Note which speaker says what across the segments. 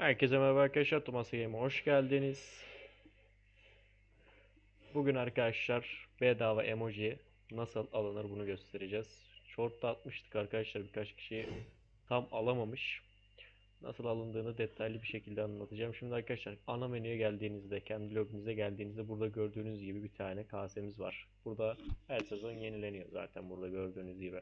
Speaker 1: Herkese merhaba arkadaşlar. Thomas Game'e hoş geldiniz. Bugün arkadaşlar bedava emoji nasıl alınır bunu göstereceğiz. Short'ta atmıştık arkadaşlar birkaç kişi tam alamamış. Nasıl alındığını detaylı bir şekilde anlatacağım. Şimdi arkadaşlar ana menüye geldiğinizde, kendi loginize geldiğinizde burada gördüğünüz gibi bir tane kasemiz var. Burada her sezon yenileniyor zaten burada gördüğünüz gibi.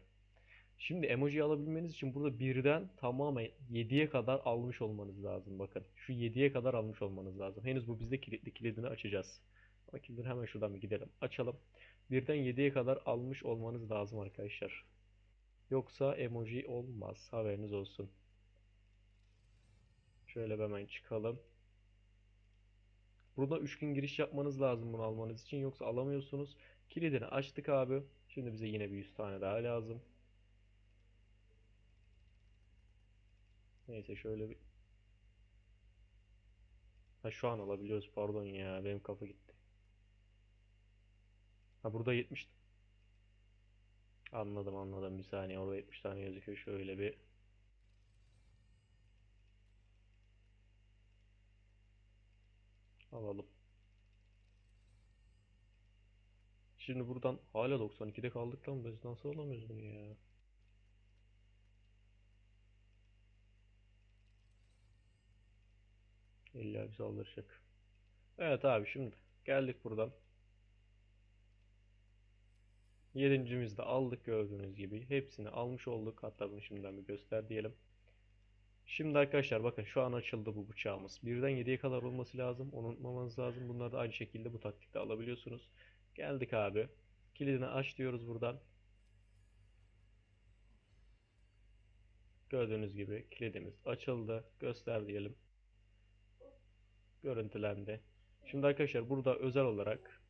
Speaker 1: Şimdi emoji alabilmeniz için burada birden tamamen 7'ye kadar almış olmanız lazım. Bakın şu 7'ye kadar almış olmanız lazım. Henüz bu bizde kilitli kilidini açacağız. Ama kilidini hemen şuradan bir gidelim. Açalım. Birden 7'ye kadar almış olmanız lazım arkadaşlar. Yoksa emoji olmaz. Haberiniz olsun. Şöyle hemen çıkalım. Burada 3 gün giriş yapmanız lazım bunu almanız için. Yoksa alamıyorsunuz. Kilidini açtık abi. Şimdi bize yine bir 100 tane daha lazım. Neyse şöyle bir... Ha şu an alabiliyoruz pardon ya benim kafa gitti. Ha burada 70 Anladım anladım bir saniye orada 70 tane gözüküyor şöyle bir Alalım. Şimdi buradan hala 92'de kaldık lan biz nasıl alamıyoruz bunu ya? İlla bir saldıracak. Evet abi şimdi geldik buradan. Yedincimizi de aldık gördüğünüz gibi. Hepsini almış olduk. Hatta bunu şimdiden bir göster diyelim. Şimdi arkadaşlar bakın şu an açıldı bu bıçağımız. Birden 7'ye kadar olması lazım. Onu unutmamanız lazım. Bunları da aynı şekilde bu taktikte alabiliyorsunuz. Geldik abi. Kilidini aç diyoruz buradan. Gördüğünüz gibi kilidimiz açıldı. Göster diyelim görüntülendi. Şimdi arkadaşlar burada özel olarak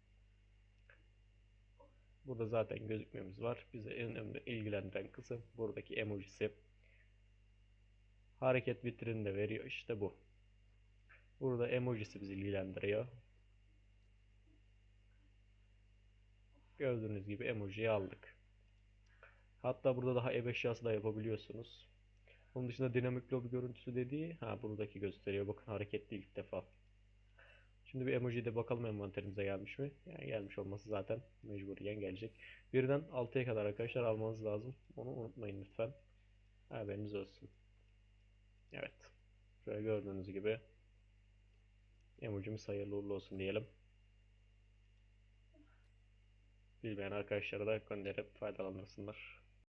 Speaker 1: burada zaten gözükmemiz var. Bize en önemli ilgilendiren kısım buradaki emojisi. Hareket vitrini de veriyor. İşte bu. Burada emojisi bizi ilgilendiriyor. Gördüğünüz gibi emojiyi aldık. Hatta burada daha ev eşyası da yapabiliyorsunuz. Onun dışında dinamik lobi görüntüsü dediği ha buradaki gösteriyor. Bakın hareketli ilk defa. Şimdi bir emoji de bakalım envanterimize gelmiş mi? Yani gelmiş olması zaten mecburiyen gelecek. Birden 6'ya kadar arkadaşlar almanız lazım. Onu unutmayın lütfen. Haberiniz olsun. Evet. Şöyle gördüğünüz gibi emojimiz hayırlı uğurlu olsun diyelim. Bilmeyen arkadaşlara da gönderip faydalanırsınlar.